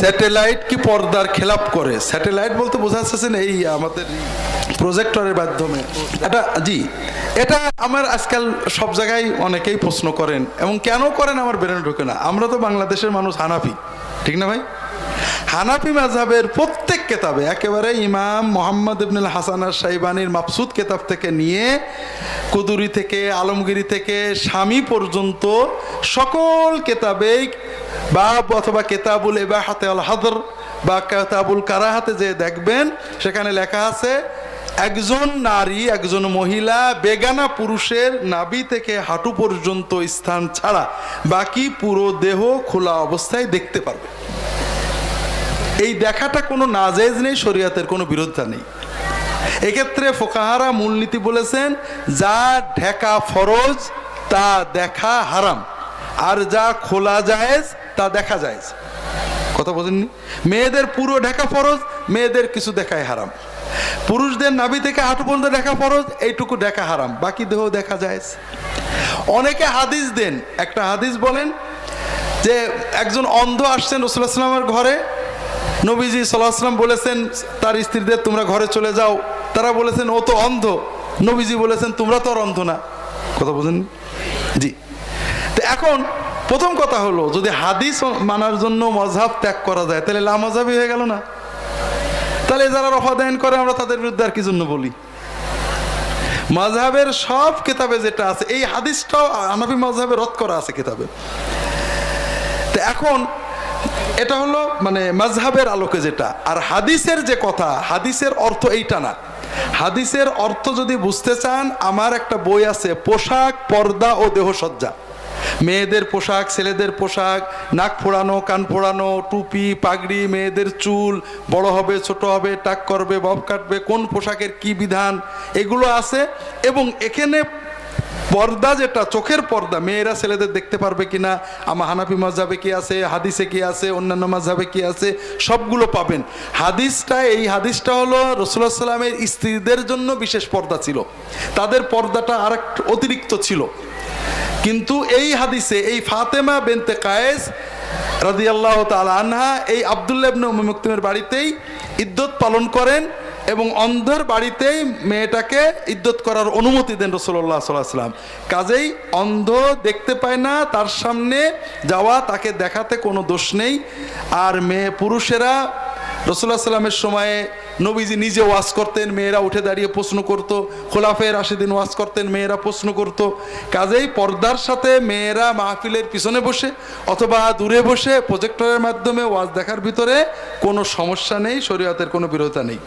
Satellite কি পর্দার খেলাপ করে? স্যাটেলাইট বলতে বোঝা যাচ্ছে এই আমাদের প্রজেক্টরের মাধ্যমে। এটা, জি, এটা আমার আজকাল সব জায়গায় অনেকেই প্রশ্ন করেন, এবং কেন করেন আমার বেরোনো ঢোকে না? আমরা তো বাংলাদেশের মানুষ হানাফি, ঠিক না ভাই? হানাফি মাযহাবের প্রত্যেক কেতাবে, একেবারে ইমাম মোহাম্মদ ইবনুল হাসানার সাইবানির মাপসুদ কেতাব থেকে নিয়ে কুদুরি থেকে, আলমগিরি থেকে, স্বামী পর্যন্ত সকল কেতাবেই বা অথবা কেতাবুল এবাহাতে আল হাদর বা কেতাবুল কারাহাতে যে দেখবেন, সেখানে লেখা আছে, একজন নারী, একজন মহিলা বেগানা পুরুষের নাবি থেকে হাঁটু পর্যন্ত স্থান ছাড়া বাকি পুরো দেহ খোলা অবস্থায় দেখতে পারবে। এই দেখাটা কোনো নাজেজ নেই, শরীয়তের কোনো বিরোধিতা নেই। এক্ষেত্রে ফোকাহারা মূলনীতি বলেছেন, যা ঢেকা ফরজ, তা দেখা হারাম। আর যা খোলা জায়েজ তা দেখা যায়। কথা বোঝেননি? মেয়েদের পুরো ঢাকা ফরজ, মেয়েদের কিছু দেখায় হারাম। পুরুষদের নাভি থেকে হাঁটু পর্যন্ত দেখা ফরজ, এইটুকু দেখা হারাম। বাকি দেহ দেখা যায়। অনেকে হাদিস দেন। একটা হাদিস বলেন যে একজন অন্ধ আসছেন রসুল্লাহ সাল্লামের ঘরে। নবীজি সাল্লাহ সাল্লাম বলেছেন, তার স্ত্রীদের তোমরা ঘরে চলে যাও। তারা বলেছেন, ও তো অন্ধ। নবীজি বলেছেন, তোমরা তো আর অন্ধ না। কথা বোঝেন জি। তো এখন প্রথম কথা হলো, যদি হাদিস মানার জন্য মজহাব ত্যাগ করা যায়, তাহলে লামাজাবি হয়ে গেল না? তাহলে যারা রফাদায়ন করে, আমরা তাদের বিরুদ্ধে আর কি জন্য বলি? মাঝহাবের সব কিতাবে যেটা আছে, এই হাদিসটাও আনাবি মাঝহাবে রদ করা আছে কিতাবে। তো এখন, এটা হলো মানে মাঝহাবের আলোকে যেটা, আর হাদিসের যে কথা, হাদিসের অর্থ এইটা না। হাদিসের অর্থ যদি বুঝতে চান, আমার একটা বই আছে, পোশাক, পর্দা ও দেহসজ্জা। মেয়েদের পোশাক, ছেলেদের পোশাক, নাক ফোড়ানো, কান ফোড়ানো, টুপি, পাগড়ি, মেয়েদের চুল, বড় হবে, ছোট হবে, টাক করবে, বব কাটবে, কোন পোশাকের কি বিধান, এগুলো আছে। এবং এখানে পর্দা যেটা, চোখের পর্দা, মেয়েরা ছেলেদের দেখতে পারবে কিনা আমার হানাফি মাঝাবে কি আছে, হাদিসে কি আছে, অন্যান্য মাঝাবে কি আছে, সবগুলো পাবেন। হাদিসটা, এই হাদিসটা হলো রসুল্লাহ সাল্লামের স্ত্রীদের জন্য বিশেষ পর্দা ছিল। তাদের পর্দাটা আর অতিরিক্ত ছিল। কিন্তু এই হাদিসে, এই ফাতেমা বেনতে কায়েস রাদিয়াল্লাহ তাআলা আনহা এই আবদুল্লাহ ইবনে মুকতুমের বাড়িতেই ইদ্যত পালন করেন এবং অন্ধর বাড়িতেই মেয়েটাকে ইদ্যত করার অনুমতি দেন সাল্লাহ সাল্লাম কাজেই অন্ধ দেখতে পায় না, তার সামনে যাওয়া, তাকে দেখাতে কোনো দোষ নেই। আর মেয়ে পুরুষেরা রসুল্লাহ সাল্লামের সময়ে নবীজি নিজে ওয়াজ করতেন, মেয়েরা উঠে দাঁড়িয়ে প্রশ্ন করত, খোলাফে রাশেদিন ওয়াজ করতেন, মেয়েরা প্রশ্ন করত। কাজেই পর্দার সাথে মেয়েরা মাহফিলের পিছনে বসে অথবা দূরে বসে প্রজেক্টরের মাধ্যমে ওয়াজ দেখার ভিতরে কোনো সমস্যা নেই, শরীয়তের কোনো বিরোধিতা নেই।